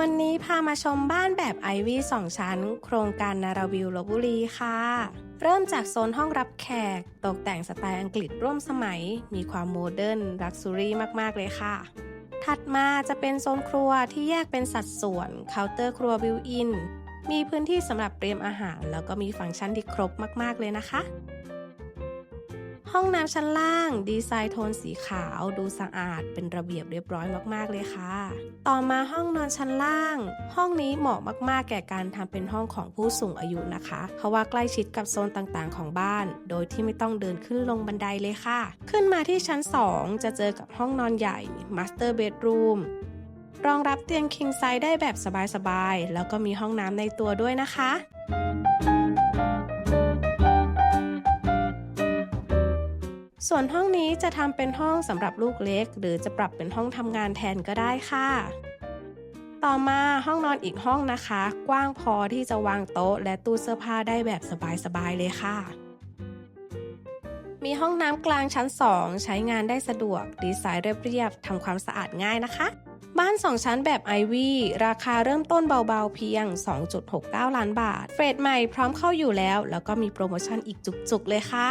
วันนี้พามาชมบ้านแบบไอวี่สองชั้น โครงการนาราวิวลบบุรีค่ะ เริ่มจากโซนห้องรับแขก ตกแต่งสไตล์อังกฤษร่วมสมัย มีความโมเดิร์นลักซ์ซูรี่มาก ๆ เลยค่ะ ถัดมาจะเป็นโซนครัวที่แยกเป็นสัดส่วนเคาน์เตอร์ครัวบิวอิน มีพื้นที่สำหรับเตรียมอาหาร แล้วก็มีฟังก์ชันที่ครบมาก ๆ เลยนะคะ ห้องน้ำชั้นล่าง ดีไซน์โทนสีขาว ดูสะอาด เป็นระเบียบเรียบร้อยมากๆเลยค่ะ ต่อมาห้องนอนชั้นล่าง ห้องนี้เหมาะมากๆ แก่การทำเป็นห้องของผู้สูงอายุนะคะ เพราะว่าใกล้ชิดกับโซนต่างๆ ของบ้าน โดยที่ไม่ต้องเดินขึ้นลงบันไดเลยค่ะ ขึ้นมาที่ชั้น 2 จะเจอกับห้องนอนใหญ่ Master Bedroom รองรับเตียง King Size ได้แบบสบายๆ แล้วก็มีห้องน้ำในตัวด้วยนะคะ ส่วนห้องนี้จะทำเป็นห้องสำหรับลูกเล็ก หรือจะปรับเป็นห้องทำงานแทนก็ได้ค่ะ ต่อมาห้องนอนอีกห้องนะคะ กว้างพอที่จะวางโต๊ะ และตู้เสื้อผ้าได้แบบสบายๆเลยค่ะ มีห้องน้ำกลางชั้น 2 ใช้งานได้สะดวก ดีไซน์เรียบๆทำความสะอาดง่ายนะคะ บ้าน2ชั้นแบบไอวี่ราคาเริ่มต้นเบาๆเพียง 2.69 ล้านบาทเฟรดใหม่พร้อมเข้าอยู่แล้ว แล้วก็มีโปรโมชั่นอีกจุกๆเลยค่ะ